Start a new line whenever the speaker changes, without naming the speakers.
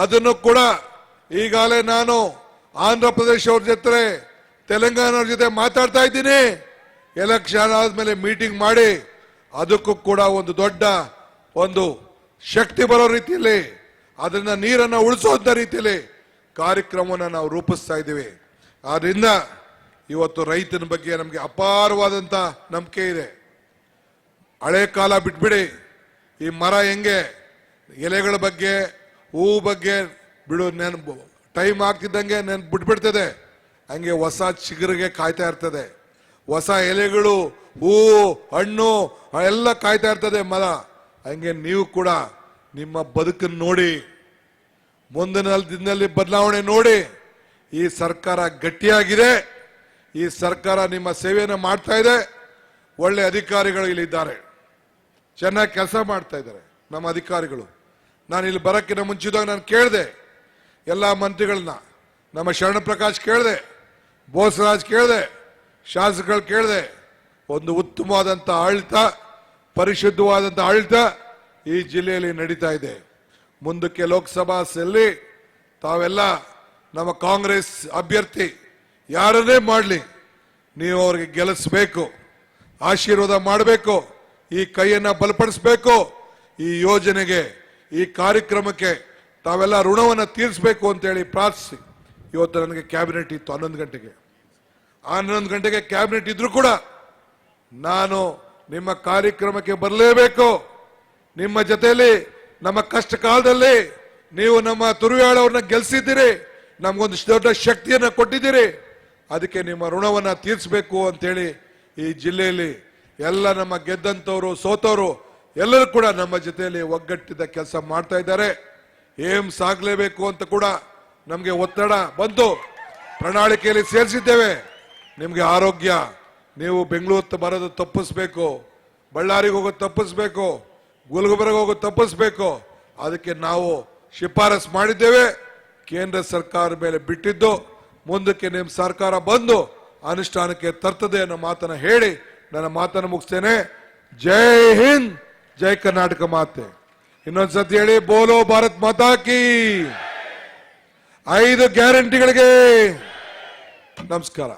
ಅದನ್ನು ಕೂಡ ಈಗಾಗಲೇ ನಾನು ಆಂಧ್ರ ಪ್ರದೇಶ ಅವ್ರ ಜೊತೆ, ತೆಲಂಗಾಣ ಅವ್ರ ಜೊತೆ ಮಾತಾಡ್ತಾ ಇದ್ದೀನಿ. ಎಲೆಕ್ಷನ್ ಆದ್ಮೇಲೆ ಮೀಟಿಂಗ್ ಮಾಡಿ ಅದಕ್ಕೂ ಕೂಡ ಒಂದು ದೊಡ್ಡ ಒಂದು ಶಕ್ತಿ ಬರೋ ರೀತಿಯಲ್ಲಿ ಅದನ್ನ ನೀರನ್ನ ಉಳಿಸುವಂತ ರೀತಿಯಲ್ಲಿ ಕಾರ್ಯಕ್ರಮವನ್ನು ನಾವು ರೂಪಿಸ್ತಾ ಇದ್ದೀವಿ. ಆದ್ರಿಂದ ಇವತ್ತು ರೈತನ ಬಗ್ಗೆ ನಮಗೆ ಅಪಾರವಾದಂತ ನಂಬಿಕೆ ಇದೆ. ಹಳೆ ಕಾಲ ಬಿಟ್ಬಿಡಿ. ಈ ಮರ ಹೆಂಗೆ, ಎಲೆಗಳ ಬಗ್ಗೆ ಹೂವು ಬಗ್ಗೆ ಬಿಡು ನೆನಪು ಟೈಮ್ ಆಗ್ತಿದ್ದಂಗೆ ನೆನ್ ಬಿಟ್ಬಿಡ್ತದೆ. ಹಂಗೆ ಹೊಸ ಚಿಗುರಿಗೆ ಕಾಯ್ತಾ ಇರ್ತದೆ. ಹೊಸ ಎಲೆಗಳು ಹೂವು ಹಣ್ಣು, ಎಲ್ಲ ಕಾಯ್ತಾ ಇರ್ತದೆ ಮರ ಹಂಗೆ ನೀವು ಕೂಡ ನಿಮ್ಮ ಬದುಕನ್ನು ನೋಡಿ, ಮುಂದಿನ ದಿನದಲ್ಲಿ ಬದಲಾವಣೆ ನೋಡಿ, ಈ ಸರ್ಕಾರ ಗಟ್ಟಿಯಾಗಿದೆ, ಈ ಸರ್ಕಾರ ನಿಮ್ಮ ಸೇವೆಯನ್ನು ಮಾಡ್ತಾ ಇದೆ, ಒಳ್ಳೆ ಅಧಿಕಾರಿಗಳು ಇಲ್ಲಿದ್ದಾರೆ. ಚೆನ್ನಾಗಿ ಕೆಲಸ ಮಾಡ್ತಾ ಇದ್ದಾರೆ ನಮ್ಮ ಅಧಿಕಾರಿಗಳು. ನಾನು ಇಲ್ಲಿ ಬರೋಕ್ಕಿಂತ ಮುಂಚಿದಾಗ ನಾನು ಕೇಳಿದೆ, ಎಲ್ಲ ಮಂತ್ರಿಗಳನ್ನ. ನಮ್ಮ ಶರಣ ಪ್ರಕಾಶ್ ಕೇಳಿದೆ, ಬೋಸರಾಜ್ ಕೇಳಿದೆ ಶಾಸಕರು ಕೇಳಿದೆ, ಒಂದು ಉತ್ತಮವಾದಂಥ ಆಡಳಿತ ಪರಿಶುದ್ಧವಾದಂಥ ಆಡಳಿತ ಈ ಜಿಲ್ಲೆಯಲ್ಲಿ ನಡೀತಾ ಇದೆ. ಮುಂದಕ್ಕೆ ಲೋಕಸಭಾ ಸೆಲ್ಲಿ, ತಾವೆಲ್ಲ ನಮ್ಮ ಕಾಂಗ್ರೆಸ್ ಅಭ್ಯರ್ಥಿ, ಯಾರನ್ನೇ ಮಾಡಲಿ, ನೀವು ಅವ್ರಿಗೆ ಗೆಲ್ಲಿಸ್ಬೇಕು, ಆಶೀರ್ವಾದ ಮಾಡಬೇಕು, ಈ ಕೈಯನ್ನು ಬಲಪಡಿಸಬೇಕು, ಈ ಯೋಜನೆಗೆ ಈ ಕಾರ್ಯಕ್ರಮಕ್ಕೆ ತಾವೆಲ್ಲ ಋಣವನ್ನು ತೀರಿಸಬೇಕು ಅಂತೇಳಿ ಪ್ರಾರ್ಥಿಸಿ. ಇವತ್ತು ನನಗೆ ಕ್ಯಾಬಿನೆಟ್ ಇತ್ತು ಹನ್ನೊಂದು ಗಂಟೆಗೆ. ಹನ್ನೊಂದು ಗಂಟೆಗೆ ಕ್ಯಾಬಿನೆಟ್ ಇದ್ರು ಕೂಡ ನಾನು ನಿಮ್ಮ ಕಾರ್ಯಕ್ರಮಕ್ಕೆ ಬರಲೇಬೇಕು. ನಿಮ್ಮ ಜೊತೆಯಲ್ಲಿ ನಮ್ಮ ಕಷ್ಟ ಕಾಲದಲ್ಲಿ ನೀವು ನಮ್ಮ ತುರುವ್ಯಾಳವ್ರನ್ನ ಗೆಲ್ಸಿದ್ದೀರಿ, ನಮ್ಗೊಂದು ದೊಡ್ಡ ಶಕ್ತಿಯನ್ನು ಕೊಟ್ಟಿದ್ದೀರಿ. ಅದಕ್ಕೆ ನಿಮ್ಮ ಋಣವನ್ನು ತೀರಿಸಬೇಕು ಅಂತೇಳಿ ಈ ಜಿಲ್ಲೆಯಲ್ಲಿ ಎಲ್ಲ ನಮ್ಮ ಗೆದ್ದಂಥವ್ರು, ಸೋತವರು ಎಲ್ಲರೂ ಕೂಡ ನಮ್ಮ ಜೊತೆಯಲ್ಲಿ ಒಗ್ಗಟ್ಟಿದ ಕೆಲಸ ಮಾಡ್ತಾ ಇದ್ದಾರೆ. ಏಮ್ಸ್ ಆಗ್ಲೇಬೇಕು ಅಂತ ಕೂಡ ನಮಗೆ ಒತ್ತಡ ಬಂತು ಪ್ರಣಾಳಿಕೆಯಲ್ಲಿ ಸೇರಿಸಿದ್ದೇವೆ. ನಿಮಗೆ ಆರೋಗ್ಯ, ನೀವು ಬೆಂಗಳೂರು ಬರೋದು ತಪ್ಪಿಸ್ಬೇಕು. ಬಳ್ಳಾರಿಗೆ ಹೋಗೋದು ತಪ್ಪಿಸ್ಬೇಕು. ಗುಲ್ಬರ್ಗ ಹೋಗೋದು ತಪ್ಪಿಸ್ಬೇಕು. ಅದಕ್ಕೆ ನಾವು ಶಿಫಾರಸ್ ಮಾಡಿದ್ದೇವೆ. ಕೇಂದ್ರ ಸರ್ಕಾರ ಮೇಲೆ ಬಿಟ್ಟಿದ್ದು, ಮುಂದಕ್ಕೆ ನಿಮ್ಮ ಸರ್ಕಾರ ಬಂದು ಅನುಷ್ಠಾನಕ್ಕೆ ತರ್ತದೆ ಅನ್ನೋ ಮಾತನ್ನ ಹೇಳಿ, ನನ್ನ ಮಾತನ್ನು ಮುಗಿಸ್ತೇನೆ. ಜೈ ಹಿಂದ್! ಜೈ ಕರ್ನಾಟಕ ಮಾತೆ. ಇನ್ನೊಂದ್ಸತಿ ಹೇಳಿ ಬೋಲೋ ಭಾರತ್ ಮಾತಾಕಿ ಐದು ಗ್ಯಾರಂಟಿಗಳಿಗೆ ನಮಸ್ಕಾರ.